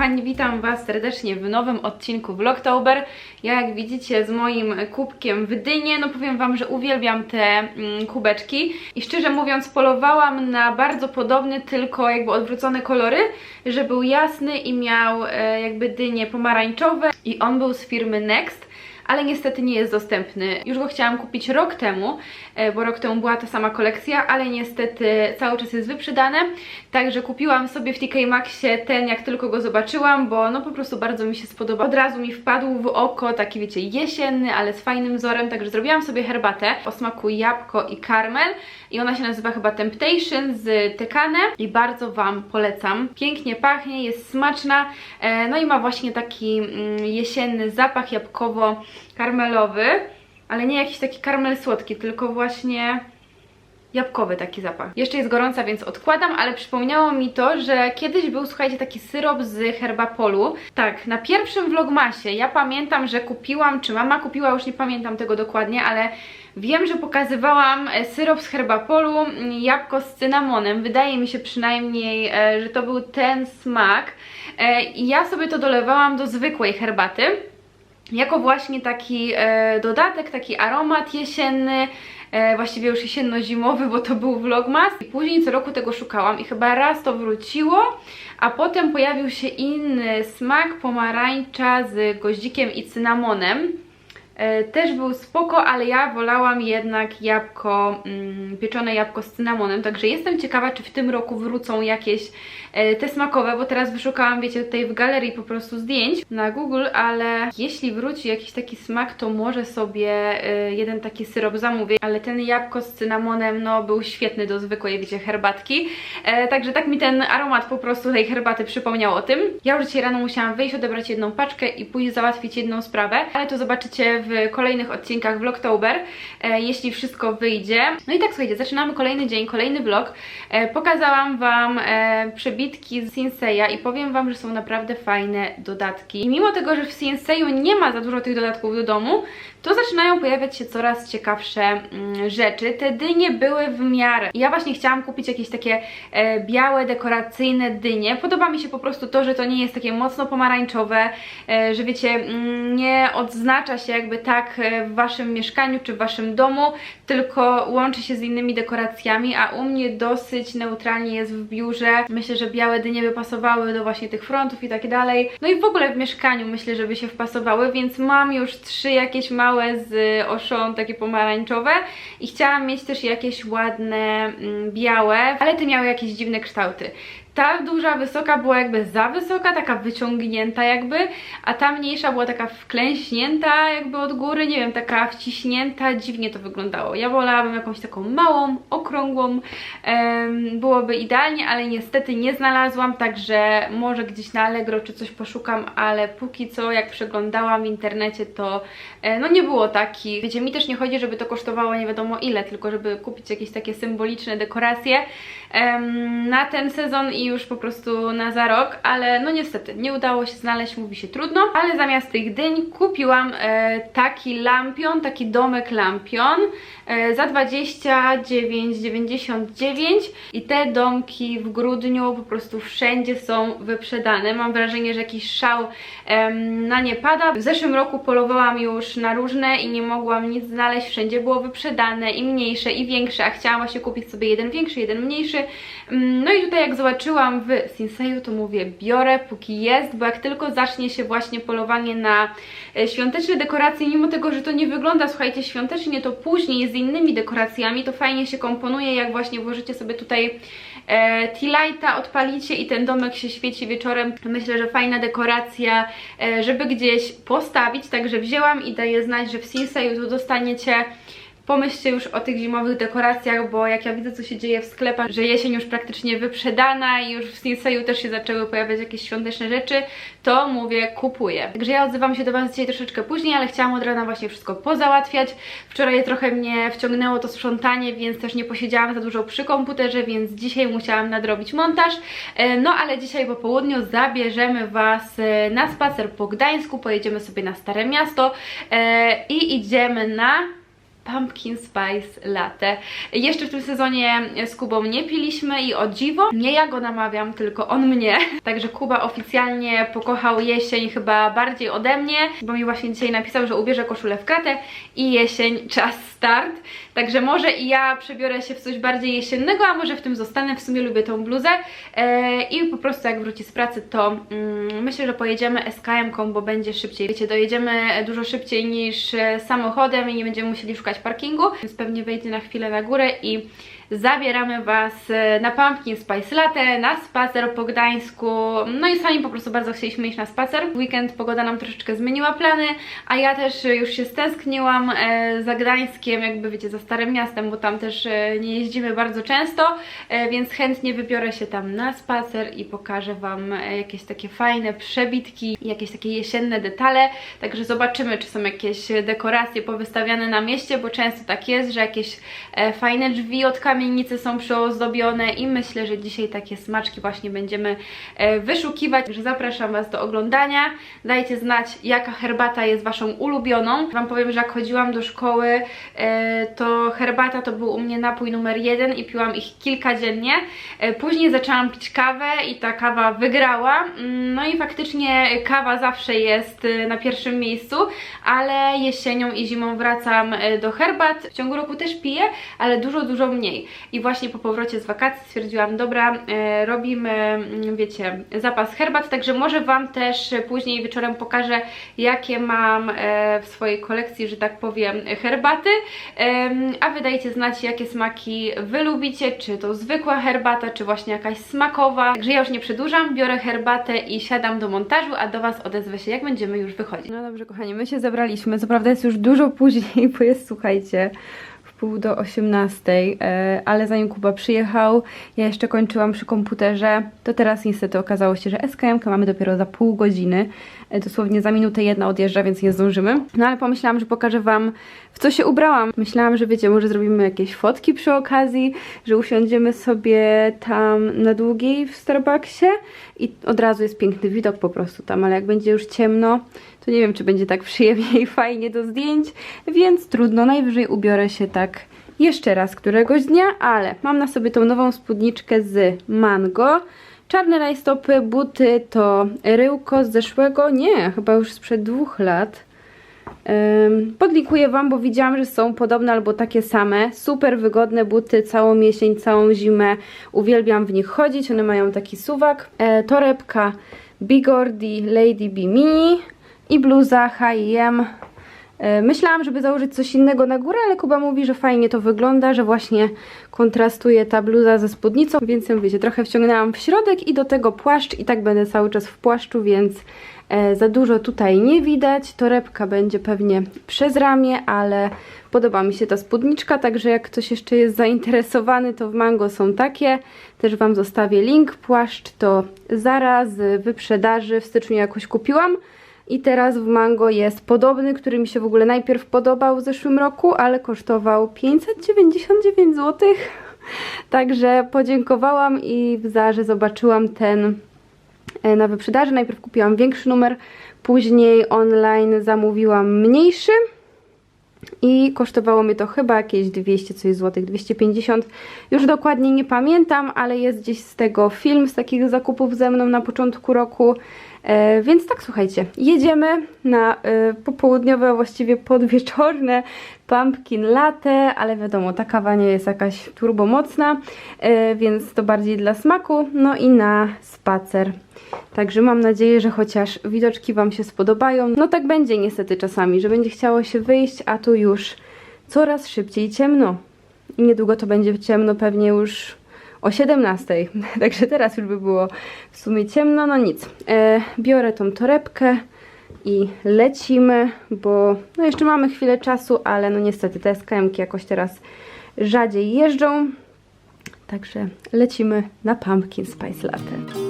Kochani, witam Was serdecznie w nowym odcinku Vlogtober. Ja jak widzicie z moim kubkiem w dynie, no powiem Wam, że uwielbiam te mm, kubeczki i szczerze mówiąc polowałam na bardzo podobny, tylko jakby odwrócone kolory, że był jasny i miał e, jakby dynie pomarańczowe i on był z firmy Next ale niestety nie jest dostępny. Już go chciałam kupić rok temu, bo rok temu była ta sama kolekcja, ale niestety cały czas jest wyprzedane, także kupiłam sobie w TK Maxie ten, jak tylko go zobaczyłam, bo no po prostu bardzo mi się spodobał. Od razu mi wpadł w oko, taki wiecie, jesienny, ale z fajnym wzorem, także zrobiłam sobie herbatę o smaku jabłko i karmel. I ona się nazywa chyba Temptation z Tekane i bardzo Wam polecam. Pięknie pachnie, jest smaczna, e, no i ma właśnie taki mm, jesienny zapach jabłkowo karmelowy, ale nie jakiś taki karmel słodki, tylko właśnie jabłkowy taki zapach. Jeszcze jest gorąca, więc odkładam, ale przypomniało mi to, że kiedyś był, słuchajcie, taki syrop z herbapolu. Tak, na pierwszym vlogmasie ja pamiętam, że kupiłam, czy mama kupiła, już nie pamiętam tego dokładnie, ale wiem, że pokazywałam e, syrop z herbapolu, mm, jabłko z cynamonem. Wydaje mi się przynajmniej, e, że to był ten smak. E, I ja sobie to dolewałam do zwykłej herbaty jako właśnie taki e, dodatek, taki aromat jesienny, e, właściwie już jesienno-zimowy, bo to był vlogmas. I później co roku tego szukałam i chyba raz to wróciło, a potem pojawił się inny smak pomarańcza z goździkiem i cynamonem. E, też był spoko, ale ja wolałam jednak jabłko, mm, pieczone jabłko z cynamonem, także jestem ciekawa, czy w tym roku wrócą jakieś e, te smakowe, bo teraz wyszukałam, wiecie, tutaj w galerii po prostu zdjęć na Google, ale jeśli wróci jakiś taki smak, to może sobie e, jeden taki syrop zamówię, ale ten jabłko z cynamonem, no, był świetny do zwykłej, wiecie, herbatki, także tak mi ten aromat po prostu tej herbaty przypomniał o tym. Ja już dzisiaj rano musiałam wyjść, odebrać jedną paczkę i pójść załatwić jedną sprawę, ale to zobaczycie w w kolejnych odcinkach Vlogtober, e, jeśli wszystko wyjdzie. No i tak słuchajcie, zaczynamy kolejny dzień, kolejny vlog. E, pokazałam Wam e, przebitki z Sinseya i powiem Wam, że są naprawdę fajne dodatki. I mimo tego, że w Sinseyu nie ma za dużo tych dodatków do domu, to zaczynają pojawiać się coraz ciekawsze mm, rzeczy. Te dynie były w miarę. Ja właśnie chciałam kupić jakieś takie białe, dekoracyjne dynie. Podoba mi się po prostu to, że to nie jest takie mocno pomarańczowe, że wiecie, mm, nie odznacza się jakby tak e, w waszym mieszkaniu czy w waszym domu, tylko łączy się z innymi dekoracjami, a u mnie dosyć neutralnie jest w biurze. Myślę, że białe dynie by pasowały do właśnie tych frontów i tak dalej. No i w ogóle w mieszkaniu myślę, że by się wpasowały, więc mam już trzy jakieś małe z oszą, takie pomarańczowe i chciałam mieć też jakieś ładne mm, białe, ale te miały jakieś dziwne kształty ta duża, wysoka była jakby za wysoka, taka wyciągnięta jakby, a ta mniejsza była taka wklęśnięta jakby od góry, nie wiem, taka wciśnięta, dziwnie to wyglądało. Ja wolałabym jakąś taką małą, okrągłą, um, byłoby idealnie, ale niestety nie znalazłam, także może gdzieś na Allegro czy coś poszukam, ale póki co jak przeglądałam w internecie to e, no nie było takich, wiecie, mi też nie chodzi, żeby to kosztowało nie wiadomo ile, tylko żeby kupić jakieś takie symboliczne dekoracje na ten sezon i już po prostu na za rok, ale no niestety nie udało się znaleźć, mówi się trudno, ale zamiast tych dyń kupiłam e, taki lampion, taki domek lampion e, za 29,99 i te domki w grudniu po prostu wszędzie są wyprzedane. Mam wrażenie, że jakiś szał na nie pada. W zeszłym roku polowałam już na różne i nie mogłam nic znaleźć, wszędzie było wyprzedane i mniejsze i większe, a chciałam właśnie kupić sobie jeden większy, jeden mniejszy. Mm, no i tutaj jak zobaczyłam w Sinseju, to mówię biorę póki jest, bo jak tylko zacznie się właśnie polowanie na e, świąteczne dekoracje, mimo tego, że to nie wygląda, słuchajcie, świątecznie, to później z innymi dekoracjami, to fajnie się komponuje, jak właśnie włożycie sobie tutaj e, tea odpalicie i ten domek się świeci wieczorem. Myślę, że fajna dekoracja, e, żeby gdzieś postawić, także wzięłam i daję znać, że w Sinseju tu dostaniecie Pomyślcie już o tych zimowych dekoracjach, bo jak ja widzę co się dzieje w sklepach, że jesień już praktycznie wyprzedana i już w Sinseju też się zaczęły pojawiać jakieś świąteczne rzeczy, to mówię kupuję. Także ja odzywam się do Was dzisiaj troszeczkę później, ale chciałam od rana właśnie wszystko pozałatwiać. Wczoraj trochę mnie wciągnęło to sprzątanie, więc też nie posiedziałam za dużo przy komputerze, więc dzisiaj musiałam nadrobić montaż. E, no ale dzisiaj po południu zabierzemy Was e, na spacer po Gdańsku, pojedziemy sobie na Stare Miasto e, i idziemy na Pumpkin Spice Latte. Jeszcze w tym sezonie z Kubą nie piliśmy i o dziwo, nie ja go namawiam, tylko on mnie. Także Kuba oficjalnie pokochał jesień chyba bardziej ode mnie, bo mi właśnie dzisiaj napisał, że ubierze koszulę w kratę i jesień, czas start. Także może i ja przebiorę się w coś bardziej jesiennego, a może w tym zostanę. W sumie lubię tą bluzę e, i po prostu jak wróci z pracy, to mm, myślę, że pojedziemy SKM-ką, bo będzie szybciej. Wiecie, dojedziemy dużo szybciej niż e, samochodem i nie będziemy musieli szukać parkingu, więc pewnie wejdzie na chwilę na górę i zabieramy Was e, na Pumpkin Spice Latte, na spacer po Gdańsku. No i sami po prostu bardzo chcieliśmy iść na spacer. W weekend pogoda nam troszeczkę zmieniła plany, a ja też już się stęskniłam e, za Gdańskiem, jakby wiecie, za Starym Miastem, bo tam też e, nie jeździmy bardzo często, więc chętnie wybiorę się tam na spacer i pokażę Wam jakieś takie fajne przebitki jakieś takie jesienne detale. Także zobaczymy, czy są jakieś dekoracje powystawiane na mieście, bo często tak jest, że jakieś fajne drzwi od kamienicy są przyozdobione i myślę, że dzisiaj takie smaczki właśnie będziemy e, wyszukiwać. Także zapraszam Was do oglądania. Dajcie znać, jaka herbata jest Waszą ulubioną. Wam powiem, że jak chodziłam do szkoły, e, to herbata to był u mnie napój numer jeden i piłam ich kilka dziennie. E, Później zaczęłam pić kawę i ta kawa wygrała. Mm, No i faktycznie kawa zawsze jest na pierwszym miejscu, ale jesienią i zimą wracam do herbat. W ciągu roku też piję, ale dużo, dużo mniej. I właśnie po powrocie z wakacji stwierdziłam, dobra, e, robimy, mm, wiecie, zapas herbat, także może Wam też później wieczorem pokażę, jakie mam e, w swojej kolekcji, że tak powiem, herbaty. A Wy dajcie znać, jakie smaki Wy lubicie, czy to zwykła herbata, czy właśnie jakaś smakowa. Także ja już nie przedłużam, biorę herbatę i siadam do montażu, a do Was odezwę się, jak będziemy już wychodzić. No dobrze, kochani, my się zebraliśmy. Co prawda jest już dużo później, bo jest, słuchajcie, pół do 18, e, ale zanim Kuba przyjechał, ja jeszcze kończyłam przy komputerze, to teraz niestety okazało się, że SKM mamy dopiero za pół godziny, e, dosłownie za minutę jedna odjeżdża, więc nie zdążymy. No ale pomyślałam, że pokażę Wam, w co się ubrałam. Myślałam, że wiecie, może zrobimy jakieś fotki przy okazji, że usiądziemy sobie tam na długiej w Starbucksie i od razu jest piękny widok po prostu tam, ale jak będzie już ciemno, to nie wiem, czy będzie tak przyjemnie i fajnie do zdjęć, więc trudno, najwyżej ubiorę się tak jeszcze raz któregoś dnia, ale mam na sobie tą nową spódniczkę z Mango, czarne rajstopy, buty to ryłko z zeszłego, nie, chyba już sprzed dwóch lat. Podlinkuję Wam, bo widziałam, że są podobne albo takie same. Super wygodne buty, całą jesień, całą zimę. Uwielbiam w nich chodzić, one mają taki suwak. E, torebka Bigordi Lady B Mini i bluza H&M. Myślałam, żeby założyć coś innego na górę, ale Kuba mówi, że fajnie to wygląda, że właśnie kontrastuje ta bluza ze spódnicą, więc ją wiecie, trochę wciągnęłam w środek i do tego płaszcz i tak będę cały czas w płaszczu, więc za dużo tutaj nie widać. Torebka będzie pewnie przez ramię, ale podoba mi się ta spódniczka, także jak ktoś jeszcze jest zainteresowany, to w Mango są takie. Też Wam zostawię link. Płaszcz to zaraz z wyprzedaży w styczniu jakoś kupiłam. I teraz w Mango jest podobny, który mi się w ogóle najpierw podobał w zeszłym roku, ale kosztował 599 zł. Także podziękowałam i w Zarze zobaczyłam ten e, na wyprzedaży. Najpierw kupiłam większy numer, później online zamówiłam mniejszy. I kosztowało mnie to chyba jakieś 200 coś złotych, 250. Już dokładnie nie pamiętam, ale jest gdzieś z tego film, z takich zakupów ze mną na początku roku. E, więc tak, słuchajcie, jedziemy na e, popołudniowe, właściwie podwieczorne pumpkin latte, ale wiadomo, ta kawa nie jest jakaś turbo mocna, e, więc to bardziej dla smaku, no i na spacer. Także mam nadzieję, że chociaż widoczki Wam się spodobają. No tak będzie niestety czasami, że będzie chciało się wyjść, a tu już coraz szybciej ciemno. I niedługo to będzie ciemno pewnie już o 17. Także teraz już by było w sumie ciemno, no nic. E, biorę tą torebkę i lecimy, bo no jeszcze mamy chwilę czasu, ale no niestety te SKM-ki jakoś teraz rzadziej jeżdżą. Także lecimy na Pumpkin Spice Latte.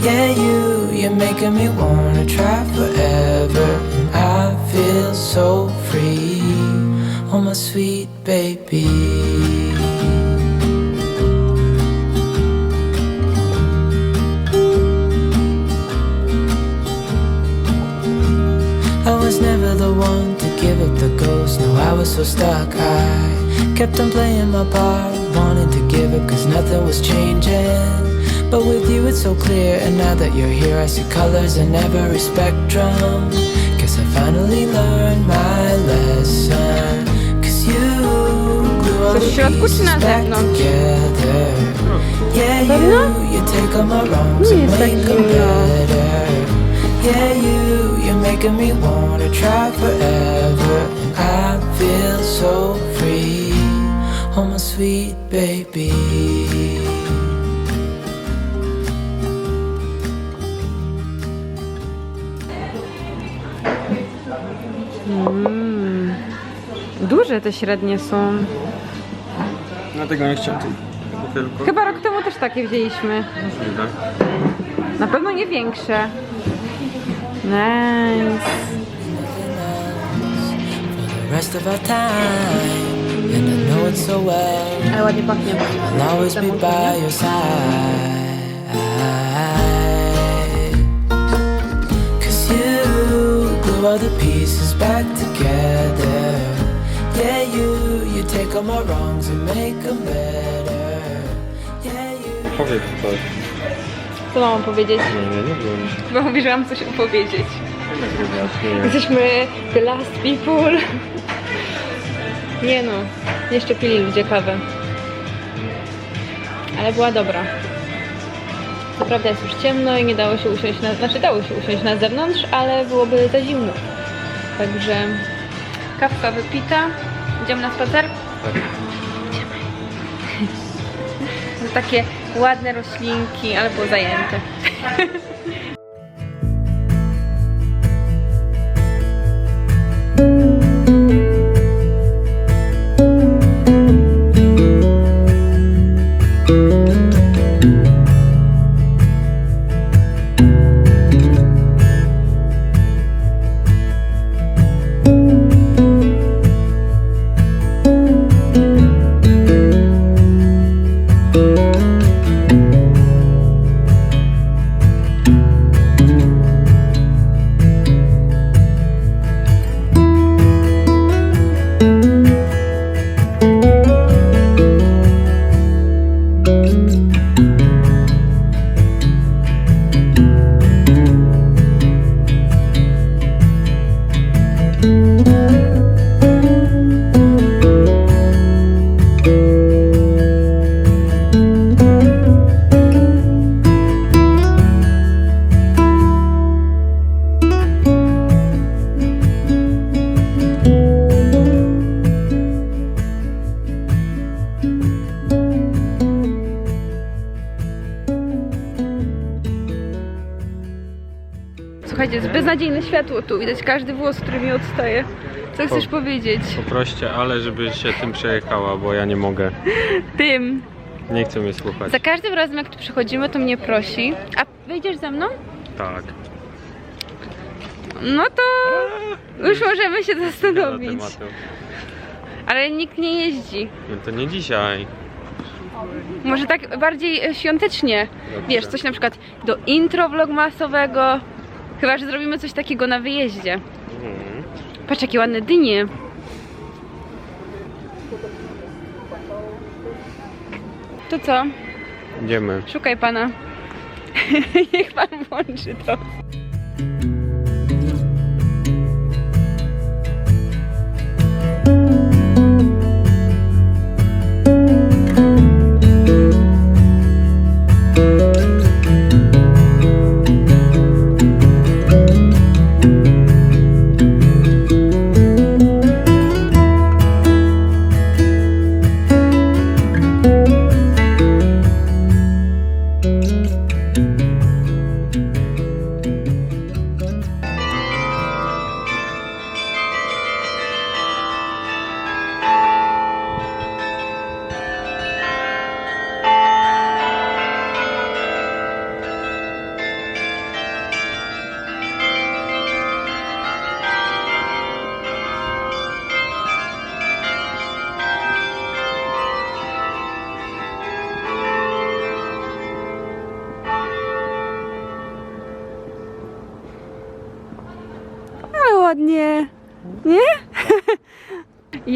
Yeah, you, you're making me wanna try forever. I feel so free. Oh, my sweet baby. I was never the one to give up the ghost. No, I was so stuck. I kept on playing my part, wanting to give up cause nothing was changing. But with you, it's so clear. And now that you're here, I see colors in every spectrum. Guess I finally learned my lesson. Cause you glue all the środku czy na pieces back together. Yeah, you, you take all my wrongs and make them better. Yeah, you, you're making me wanna try forever. And I feel so free. Oh, my sweet baby. Duże te średnie są. Dlatego nie chciałem tej. Chyba rok temu też takie wzięliśmy. Możliwe. Na pewno nie większe. Nice. Rest of our time. And I know it so well. Ale ładnie pachnie. I'll always be by your side. All the pieces back together. Yeah, you, you take all my wrongs and make them better. Yeah, you. Powiedz coś. Co mam powiedzieć? Nie, nie, nie wiem. Chyba mówisz, że mam coś opowiedzieć. Nie. Jesteśmy the last people. Nie no, jeszcze pili ludzie kawę. Ale była dobra. Co prawda jest już ciemno i nie dało się usiąść na... Znaczy dało się usiąść na zewnątrz, ale byłoby za zimno. Także kawka wypita. Idziemy na spacer? Tak. To takie ładne roślinki, ale było zajęte. światło tu. Widać każdy włos, który mi odstaje. Co chcesz O. powiedzieć? Poproście, ale żeby się tym przejechała, bo ja nie mogę. Tym. Nie chcę mnie słuchać. Za każdym razem, jak tu przychodzimy, to mnie prosi. A wyjdziesz ze mną? Tak. No to już możemy się zastanowić. Ale nikt nie jeździ. No to nie dzisiaj. Może tak bardziej świątecznie. Wiesz, coś na przykład do intro vlogmasowego. Chyba, że zrobimy coś takiego na wyjeździe. Mhm. Patrz, jakie ładne dynie. To co? Idziemy. Szukaj pana. Niech pan włączy to.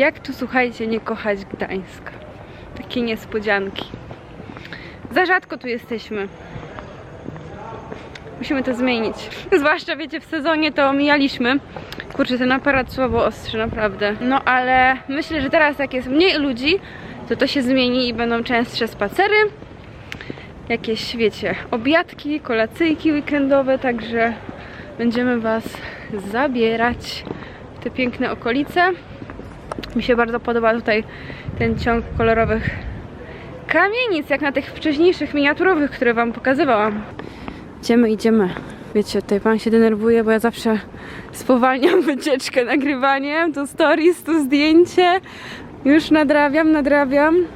Jak tu, słuchajcie, nie kochać Gdańska? Takie niespodzianki. Za rzadko tu jesteśmy. Musimy to zmienić. Zwłaszcza, wiecie, w sezonie to omijaliśmy. Kurczę, ten aparat słabo ostrzy, naprawdę. No ale myślę, że teraz jak jest mniej ludzi, to to się zmieni i będą częstsze spacery. Jakieś, wiecie, obiadki, kolacyjki weekendowe, także będziemy Was zabierać w te piękne okolice. Mi się bardzo podoba tutaj ten ciąg kolorowych kamienic, jak na tych wcześniejszych miniaturowych, które Wam pokazywałam. Idziemy, idziemy. Wiecie, tutaj pan się denerwuje, bo ja zawsze spowalniam wycieczkę nagrywaniem. Tu stories, tu zdjęcie. Już nadrabiam, nadrabiam.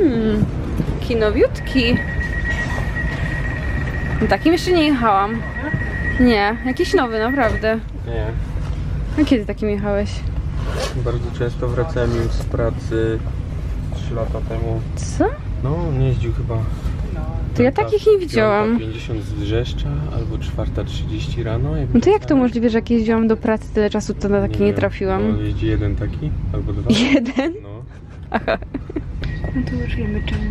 Mmm, kinowiutki. No, Takim jeszcze nie jechałam. Nie, jakiś nowy, naprawdę. Nie. A kiedy takim jechałeś? Bardzo często wracałem już z pracy 3 lata temu. Co? No, on jeździł chyba. To ja takich nie widziałam. piąta 50 z Drzeszcza albo 4.30 rano. jak No to jak to wracałem. możliwe, że jak jeździłam do pracy tyle czasu, to na takie nie, wiem, trafiłam? No, jeździ jeden taki albo dwa. Jeden? No. No to już wiemy czemu.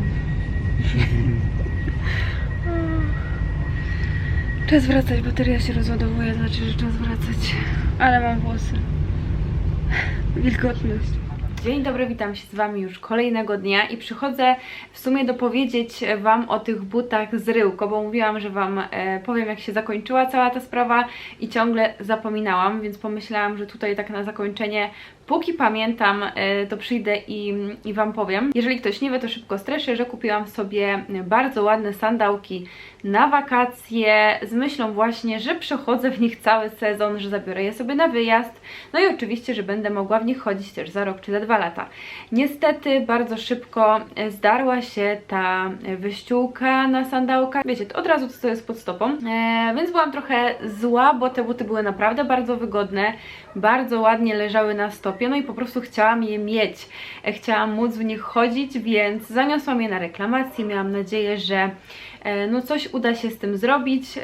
Czas wracać, bateria się rozładowuje, znaczy, że czas wracać. Ale mam włosy. Wilgotność. Dzień dobry, witam się z Wami już kolejnego dnia i przychodzę w sumie dopowiedzieć Wam o tych butach z Ryłko, bo mówiłam, że Wam e, powiem jak się zakończyła cała ta sprawa i ciągle zapominałam, więc pomyślałam, że tutaj tak na zakończenie, póki pamiętam, e, to przyjdę i, i Wam powiem. Jeżeli ktoś nie wie, to szybko streszę, że kupiłam sobie bardzo ładne sandałki na wakacje z myślą właśnie, że przechodzę w nich cały sezon, że zabiorę je sobie na wyjazd, no i oczywiście, że będę mogła w nich chodzić też za rok czy za dwa lata. Niestety bardzo szybko e, zdarła się ta e, wyściółka na sandałkach. Wiecie, od razu to jest pod stopą, e, więc byłam trochę zła, bo te buty były naprawdę bardzo wygodne, bardzo ładnie leżały na stopie, no i po prostu chciałam je mieć. E, Chciałam móc w nich chodzić, więc zaniosłam je na reklamację. Miałam nadzieję, że no coś uda się z tym zrobić,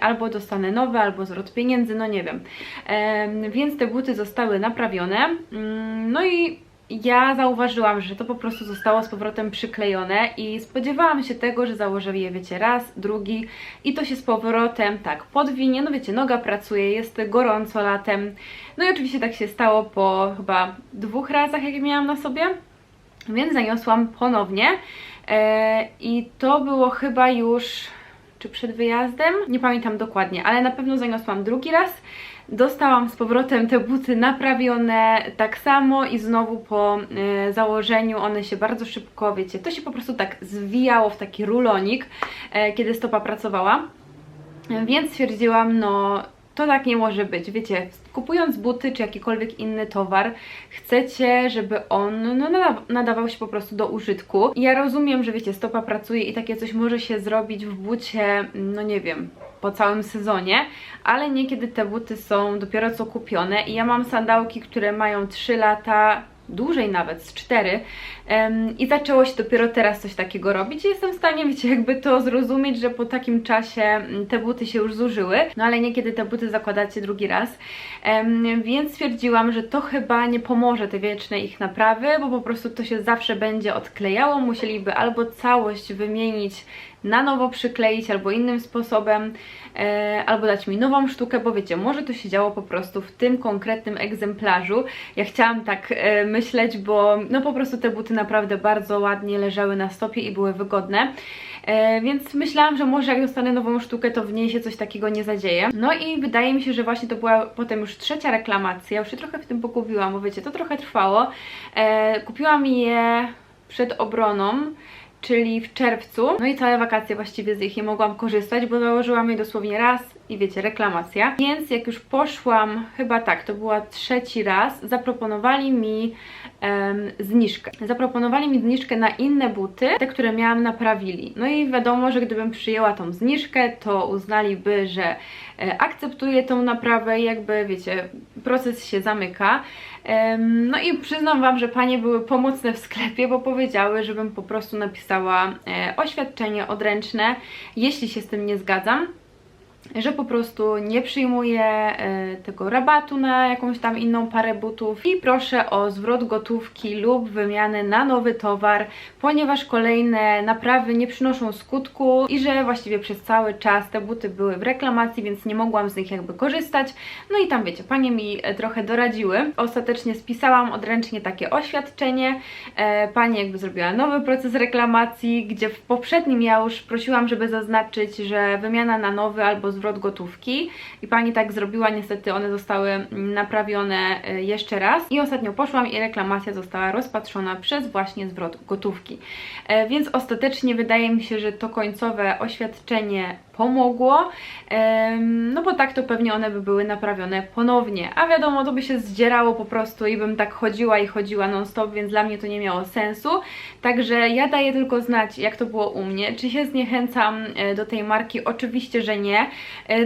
albo dostanę nowe, albo zwrot pieniędzy, no nie wiem. Em, Więc te buty zostały naprawione. Mm, No i ja zauważyłam, że to po prostu zostało z powrotem przyklejone i spodziewałam się tego, że założę je, wiecie, raz, drugi i to się z powrotem tak podwinie, no wiecie, noga pracuje, jest gorąco latem. No i oczywiście tak się stało po chyba dwóch razach, jak miałam na sobie, więc zaniosłam ponownie e, i to było chyba już czy przed wyjazdem, nie pamiętam dokładnie, ale na pewno zaniosłam drugi raz. Dostałam z powrotem te buty naprawione tak samo i znowu po e, założeniu one się bardzo szybko, wiecie, to się po prostu tak zwijało w taki rulonik, e, kiedy stopa pracowała. Więc stwierdziłam, no to tak nie może być. Wiecie, kupując buty czy jakikolwiek inny towar, chcecie, żeby on no, nada- nadawał się po prostu do użytku. I ja rozumiem, że wiecie, stopa pracuje i takie coś może się zrobić w bucie, no nie wiem, po całym sezonie, ale niekiedy te buty są dopiero co kupione i ja mam sandałki, które mają 3 lata, dłużej nawet, z 4 Em, i zaczęło się dopiero teraz coś takiego robić. I jestem w stanie, wiecie, jakby to zrozumieć, że po takim czasie mm, te buty się już zużyły, no ale niekiedy te buty zakładacie drugi raz, więc stwierdziłam, że to chyba nie pomoże tej wiecznej ich naprawy, bo po prostu to się zawsze będzie odklejało, musieliby albo całość wymienić na nowo przykleić albo innym sposobem, e, albo dać mi nową sztukę, bo wiecie, może to się działo po prostu w tym konkretnym egzemplarzu. Ja chciałam tak e, myśleć, bo no po prostu te buty naprawdę bardzo ładnie leżały na stopie i były wygodne. E, więc myślałam, że może jak dostanę nową sztukę, to w niej się coś takiego nie zadzieje. No i wydaje mi się, że właśnie to była potem już trzecia reklamacja. Już się trochę w tym pogubiłam, bo wiecie, to trochę trwało. Kupiłam je przed obroną czyli w czerwcu. No i całe wakacje właściwie z ich nie mogłam korzystać, bo założyłam je dosłownie raz i wiecie, reklamacja. Więc jak już poszłam, chyba tak, to była trzeci raz, zaproponowali mi em, zniżkę. Zaproponowali mi zniżkę na inne buty, te, które miałam naprawili. No i wiadomo, że gdybym przyjęła tą zniżkę, to uznaliby, że e, akceptuję tą naprawę i jakby, wiecie, proces się zamyka. No i przyznam Wam, że panie były pomocne w sklepie, bo powiedziały, żebym po prostu napisała e, oświadczenie odręczne, jeśli się z tym nie zgadzam że po prostu nie przyjmuję e, tego rabatu na jakąś tam inną parę butów i proszę o zwrot gotówki lub wymianę na nowy towar, ponieważ kolejne naprawy nie przynoszą skutku i że właściwie przez cały czas te buty były w reklamacji, więc nie mogłam z nich jakby korzystać. No i tam wiecie, panie mi e, trochę doradziły. Ostatecznie spisałam odręcznie takie oświadczenie. E, Pani jakby zrobiła nowy proces reklamacji, gdzie w poprzednim ja już prosiłam, żeby zaznaczyć, że wymiana na nowy albo zwrot gotówki i pani tak zrobiła, niestety one zostały naprawione e, jeszcze raz. I ostatnio poszłam i reklamacja została rozpatrzona przez właśnie zwrot gotówki. E, Więc ostatecznie wydaje mi się, że to końcowe oświadczenie pomogło, no bo tak to pewnie one by były naprawione ponownie, a wiadomo, to by się zdzierało po prostu i bym tak chodziła i chodziła non stop, więc dla mnie to nie miało sensu, także ja daję tylko znać, jak to było u mnie, czy się zniechęcam e, do tej marki, oczywiście, że nie,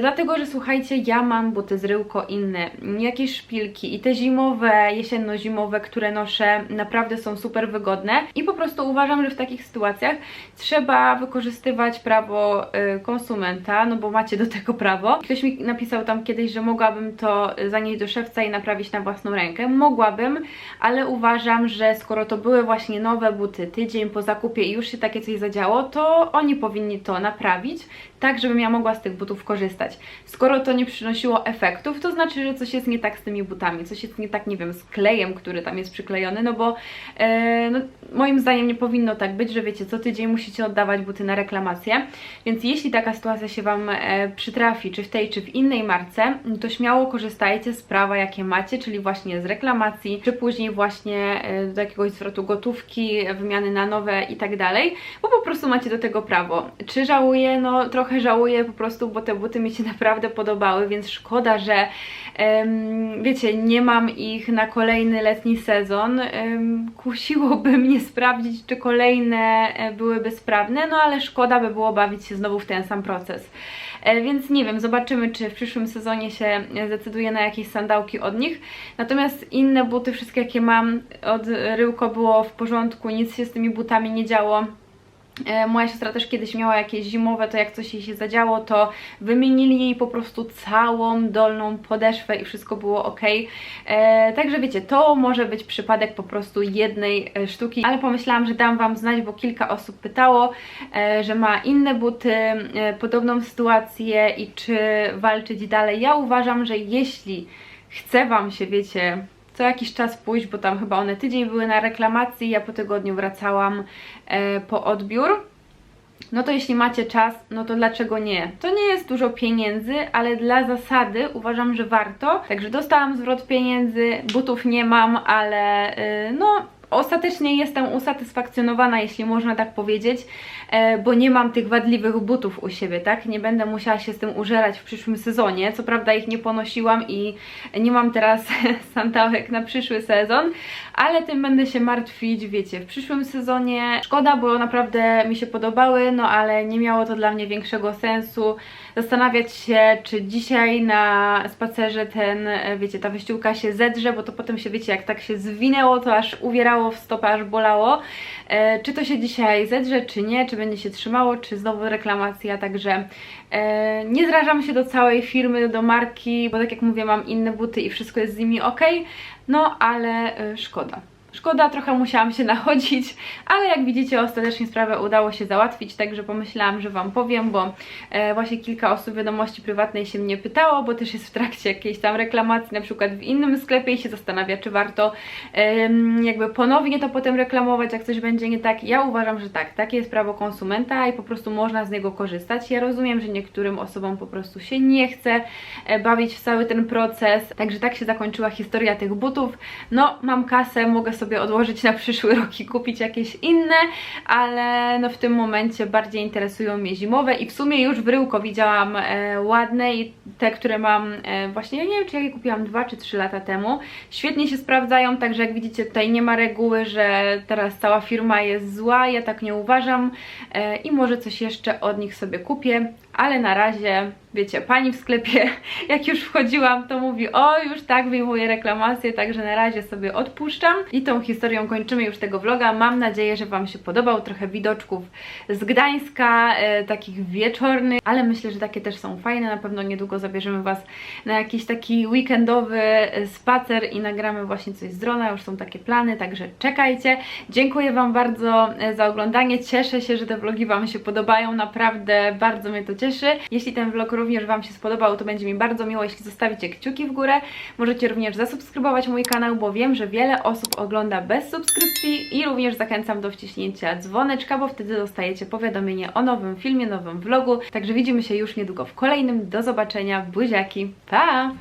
dlatego, że słuchajcie, ja mam buty z ryłko inne, jakieś szpilki i te zimowe, jesienno-zimowe, które noszę, naprawdę są super wygodne i po prostu uważam, że w takich sytuacjach trzeba wykorzystywać prawo e, konsumenta, no bo macie do tego prawo. Ktoś mi napisał tam kiedyś, że mogłabym to zanieść do szewca i naprawić na własną rękę. Mogłabym, ale uważam, że skoro to były właśnie nowe buty tydzień po zakupie i już się takie coś zadziało, to oni powinni to naprawić, tak żebym ja mogła z tych butów korzystać. Skoro to nie przynosiło efektów, to znaczy, że coś jest nie tak z tymi butami, coś jest nie tak, nie wiem, z klejem, który tam jest przyklejony, no bo e, no, moim zdaniem nie powinno tak być, że wiecie, co tydzień musicie oddawać buty na reklamację, więc jeśli taka sytuacja się Wam e, przytrafi, czy w tej, czy w innej marce, to śmiało korzystajcie z prawa, jakie macie, czyli właśnie z reklamacji, czy później właśnie e, do jakiegoś zwrotu gotówki, wymiany na nowe i tak dalej, bo po prostu macie do tego prawo. Czy żałuję? No trochę żałuję po prostu, bo te buty mi się naprawdę podobały, więc szkoda, że wiecie, nie mam ich na kolejny letni sezon. Kusiłoby mnie sprawdzić, czy kolejne e, byłyby sprawne, no ale szkoda by było bawić się znowu w ten sam proces. E, Więc nie wiem, zobaczymy, czy w przyszłym sezonie się zdecyduję na jakieś sandałki od nich. Natomiast inne buty, wszystkie jakie mam od Ryłko było w porządku, nic się z tymi butami nie działo. E, Moja siostra też kiedyś miała jakieś zimowe, to jak coś jej się zadziało, to wymienili jej po prostu całą dolną podeszwę i wszystko było ok. E, także wiecie, to może być przypadek po prostu jednej e, sztuki, ale pomyślałam, że dam Wam znać, bo kilka osób pytało, e, że ma inne buty, e, podobną sytuację i czy walczyć dalej. Ja uważam, że jeśli chce Wam się, wiecie, co jakiś czas pójść, bo tam chyba one tydzień były na reklamacji, ja po tygodniu wracałam e, po odbiór. No to jeśli macie czas, no to dlaczego nie? To nie jest dużo pieniędzy, ale dla zasady uważam, że warto. Także dostałam zwrot pieniędzy, butów nie mam, ale y, no ostatecznie jestem usatysfakcjonowana, jeśli można tak powiedzieć, e, bo nie mam tych wadliwych butów u siebie, tak? Nie będę musiała się z tym użerać w przyszłym sezonie. Co prawda ich nie ponosiłam i nie mam teraz sandałek na przyszły sezon, ale tym będę się martwić, wiecie, w przyszłym sezonie. Szkoda, bo naprawdę mi się podobały, no ale nie miało to dla mnie większego sensu zastanawiać się, czy dzisiaj na spacerze ten, e, wiecie, ta wyściółka się zedrze, bo to potem się, wiecie, jak tak się zwinęło, to aż uwierało w stopę, aż bolało. E, czy to się dzisiaj zedrze, czy nie, czy będzie się trzymało, czy znowu reklamacja, także e, nie zrażam się do całej firmy, do marki, bo tak jak mówię, mam inne buty i wszystko jest z nimi ok, no ale e, szkoda. Szkoda, trochę musiałam się nachodzić, ale jak widzicie ostatecznie sprawę udało się załatwić, także pomyślałam, że Wam powiem, bo e, właśnie kilka osób wiadomości prywatnej się mnie pytało, bo też jest w trakcie jakiejś tam reklamacji, na przykład w innym sklepie i się zastanawia, czy warto jakby ponownie to potem reklamować, jak coś będzie nie tak. Ja uważam, że tak, takie jest prawo konsumenta i po prostu można z niego korzystać. Ja rozumiem, że niektórym osobom po prostu się nie chce e, bawić w cały ten proces, także tak się zakończyła historia tych butów. No, mam kasę, mogę sobie odłożyć na przyszły rok i kupić jakieś inne, ale no w tym momencie bardziej interesują mnie zimowe i w sumie już w Ryłko widziałam e, ładne i te, które mam e, właśnie, ja nie wiem czy ja je kupiłam 2 czy 3 lata temu, świetnie się sprawdzają, także jak widzicie tutaj nie ma reguły, że teraz cała firma jest zła, ja tak nie uważam e, i może coś jeszcze od nich sobie kupię, ale na razie, wiecie, pani w sklepie, jak już wchodziłam, to mówi, o już tak, wyjmuję reklamację, także na razie sobie odpuszczam i tą historią kończymy już tego vloga. Mam nadzieję, że Wam się podobał, trochę widoczków z Gdańska, e, takich wieczornych, ale myślę, że takie też są fajne, na pewno niedługo zabierzemy Was na jakiś taki weekendowy e, spacer i nagramy właśnie coś z drona, już są takie plany, także czekajcie. Dziękuję Wam bardzo e, za oglądanie, cieszę się, że te vlogi Wam się podobają, naprawdę bardzo mnie to cieszy. Jeśli ten vlog również Wam się spodobał, to będzie mi bardzo miło, jeśli zostawicie kciuki w górę. Możecie również zasubskrybować mój kanał, bo wiem, że wiele osób ogląda bez subskrypcji i również zachęcam do wciśnięcia dzwoneczka, bo wtedy dostajecie powiadomienie o nowym filmie, nowym vlogu. Także widzimy się już niedługo w kolejnym. Do zobaczenia, buziaki, pa!